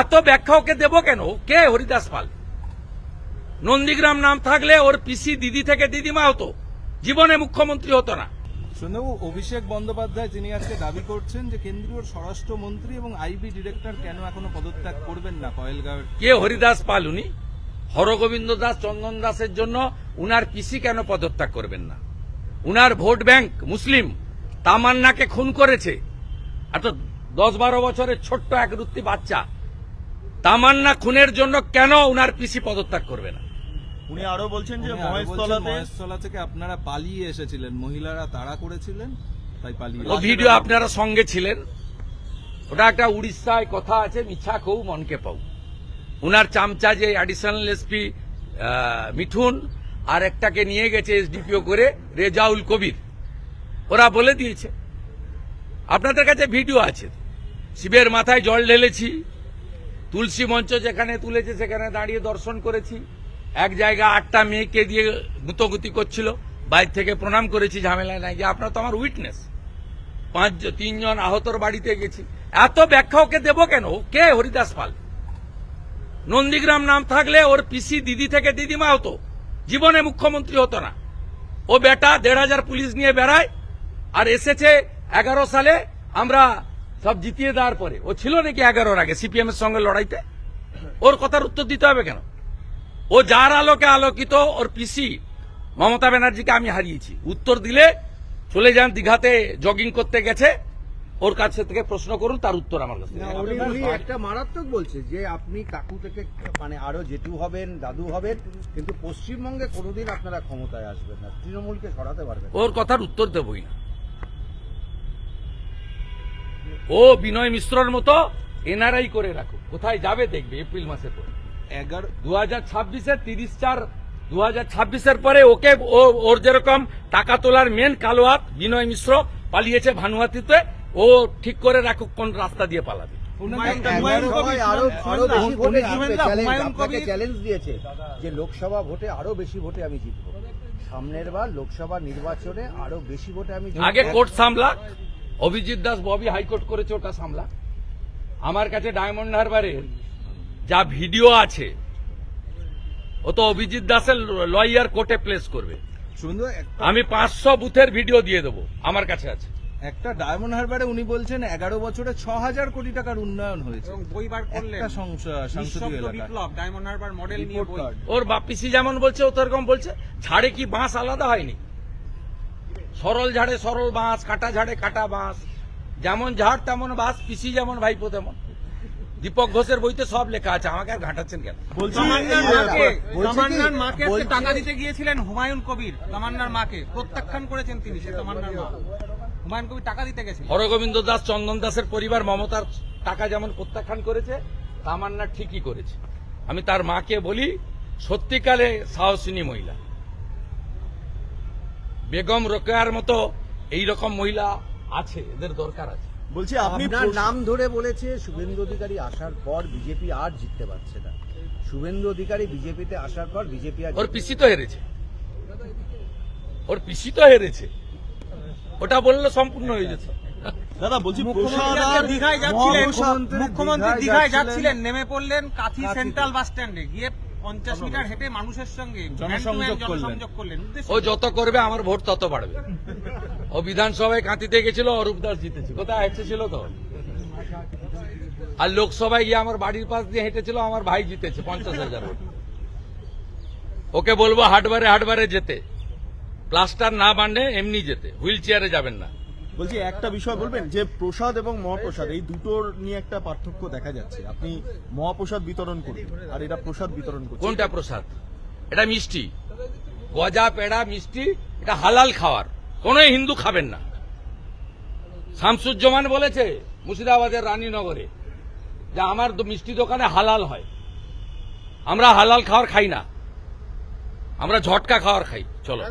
এত ব্যাখ্যা ওকে দেবো কেন? কে? হরিদাস পাল। নন্দীগ্রাম নাম থাকলে ওর পিসি দিদি থেকে দিদিমা হতো। জীবনে মুখ্যমন্ত্রী হতো না। সন্ধ্যাবু অভিষেক বন্দ্যোপাধ্যায় তিনি আজকে দাবি করছেন যে কেন্দ্রীয় স্বরাষ্ট্রমন্ত্রী এবং আইবি ডিরেক্টর কেন এখনও পদত্যাগ করবেন না কয়েলগাঁওয়ের? কে? হরিদাস পাল উনি? হরগোবিন্দ দাস চন্দন দাসের জন্য উনার পিসি কেন পদত্যাগ করবেন না? উনার ভোট ব্যাংক মুসলিম। তামান্নাকে খুন করেছে। এত দশ বারো বছরের ছোট্ট এক রুত্তি বাচ্চা। তামান্না খুনের জন্য কেন উনার পিসি পদত্যাগ করবে না? উনি আরও বলছেন যে মহেশতলা থেকে আপনারা পালিয়ে এসেছিলেন। মহিলারা তাড়া করেছিলেন তাই পালিয়ে ও ভিডিও আপনারা সঙ্গে ছিলেন। ওটা একটা উড়িষ্যায় কথা আছে মিছা কৌ মনকে পাও উনার চামচা যে অ্যাডিশনাল এসপি মিঠুন আর একটাকে নিয়ে গেছে এসডিপিও করে রেজাউল কবির। ওরা বলে দিয়েছে। আপনাদের কাছে ভিডিও আছে। শিবের মাথায় জল ঢেলেছি তুলসী মঞ্চ যেখানে তুলেছে, সেখানে দাঁড়িয়ে দর্শন করেছি। এক জায়গা আটটা মেয়েকে দিয়ে গুতগুতি করছিল। বাইর থেকে প্রণাম করেছি ঝামেলায় নাই। যে আপনারা তো আমার উইটনেস। পাঁচ তিনজন আহতর বাড়িতে গেছি। এত ব্যাখ্যা ওকে দেবো কেন? কে? হরিদাস পাল। নন্দীগ্রাম নাম থাকলে ওর পিসি দিদি থেকে দিদিমা হতো। জীবনে মুখ্যমন্ত্রী হতো না। ও বেটা দেড় হাজার পুলিশ নিয়ে বেড়ায়। আর এসেছে এগারো সালে আমরা সব জিতিয়ে দেওয়ার পরে। ও ছিল নাকি এগারোর আগে সিপিএম এর সঙ্গে লড়াইতে? ওর কথার উত্তর দিতে হবে কেন? ও যার আলোকে আলোকিত ওর পিসি মমতা ব্যানার্জিকে আমি হারিয়েছি। উত্তর দিলে চলে যান দীঘাতে জগিং করতে গেছে। ওর কাছে থেকে প্রশ্ন করুন তার উত্তর আমার কাছে একটা মারাত্মক বলছে যে আপনি কাকু থেকে মানে আরও জেঠু হবেন দাদু হবেন কিন্তু পশ্চিমবঙ্গে কোনোদিন আপনারা ক্ষমতায় আসবেন না। তৃণমূলকে সরাতে পারবেন ওর কথার উত্তর দেবই না। ও বিনয় মিশ্রর মতো এনআরআই করে রাখো। কোথায় যাবে দেখবে এপ্রিল মাসের পর। এগারো দু হাজার ছাব্বিশের তিরিশ চার দু হাজার ছাব্বিশের পরে ওকে ও ওর যেরকম টাকা তোলার মেন কালো হাত বিনয় মিশ্র পালিয়েছে ভানুয়াতিতে ও ঠিক করে রাখুক কোন রাস্তা দিয়ে পালাবে। চ্যালেঞ্জ দিয়েছে যে লোকসভা ভোটে আরও বেশি ভোটে আমি জিতবো। সামনের বার লোকসভা নির্বাচনে আরও বেশি ভোটে আমি আগে কোর্ট সামলা অভিজিৎ দাস ববি হাইকোর্ট করেছে ওটা সামলা। আমার কাছে ডায়মন্ড হারবারের যা ভিডিও আছে ও তো অভিজিৎ দাসের লয়ার কোর্টে প্লেস করবে। আমি পাঁচশো বুথের ভিডিও দিয়ে দেবো আমার কাছে আছে। একটা ডায়মন্ড হারবারে উনি বলছেন এগারো বছরে ছ হাজার কোটি টাকার উন্নয়ন হয়েছে। ওর বাপিসি যেমন বলছে ও তো এরকম বলছে ছাড়ে কি বাঁশ আলাদা হয়নি? সরল ঝাড়ে সরল বাঁশ কাটা ঝাড়ে কাটা বাঁশ। যেমন ঝাড় তেমন বাঁশ পিসি যেমন ভাইপো তেমন। দীপক ঘোষের বইতে সব লেখা আছে আমাকে আর ঘাটাচ্ছেন কেন? তামান্নার মাকে টাকা দিতে গিয়েছিলেন হুমায়ুন কবির তামান্নার মাকে। প্রত্যাখ্যান করেছেন তিনি সে তামান্নার মা। হুমায়ুন কবির টাকা দিতে গেছিলেন হরগোবিন্দ দাস চন্দন দাসের পরিবার মমতার টাকা যেমন প্রত্যাখ্যান করেছে তামান্না ঠিকই করেছে। আমি তার মাকে বলি সত্যিকালে সাহসিনী মহিলা। বেগম রোকেয়ার মতো এই রকম মহিলা আছে এদের দরকার আছে। বলছি আপনি আপনার নাম ধরে বলেছে শুভেন্দু অধিকারী আসার পর বিজেপি আর জিততে পারছে না। শুভেন্দু অধিকারী বিজেপিতে আসার পর বিজেপি আর ওর পিসি তো হেরেছে। ওর পিসি তো হেরেছে। ওটা বললে সম্পূর্ণ হয়ে যেত। দাদা বলছি দীঘায় যাচ্ছিলেন মুখ্যমন্ত্রী দীঘায়। যাচ্ছিলেন। নেমে পড়লেন কাথি সেন্ট্রাল বাস স্ট্যান্ডে। গিয়ে পঞ্চাশ মিটার হেঁটে মানুষের সঙ্গে জনসংযোগ করলেন। জনসংযোগ করলেন। উদ্দেশ্য ও যত করবে আমার ভোট তত বাড়বে। ও বিধানসভায় কাঁতিতে গেছিল অরূপ দাস জিতেছে কোথায়? হেঁটেছিল তো? আর লোকসভায় গিয়ে আমার বাড়ির পাশ দিয়ে হেঁটেছিল আমার ভাই জিতেছে পঞ্চাশ হাজার ভোট। ওকে বলব হাটবারে হাটবারে যেতে। প্লাস্টার না বানলে এমনি যেতে। হুইল চেয়ারে যাবেন না। বলছি, একটা বিষয় বলবেন? যে প্রসাদ এবং মহাপ্রসাদ, এই দুটোর নিয়ে একটা পার্থক্য দেখা যাচ্ছে। আপনি মহাপ্রসাদ বিতরণ করুন, আর এটা প্রসাদ বিতরণ করছেন কোনটা প্রসাদ? এটা মিষ্টি। গজা, পেড়া, মিষ্টি, এটা হালাল খাওয়ার। কোন হিন্দু খাবেন না। শামসুজ্জামান বলেছে, মুর্শিদাবাদের রানীনগরে, যে আমার মিষ্টি দোকানে হালাল হয়। আমরা হালাল খাওয়ার খাই না। আমরা ঝটকা খাওয়ার খাই। চলো।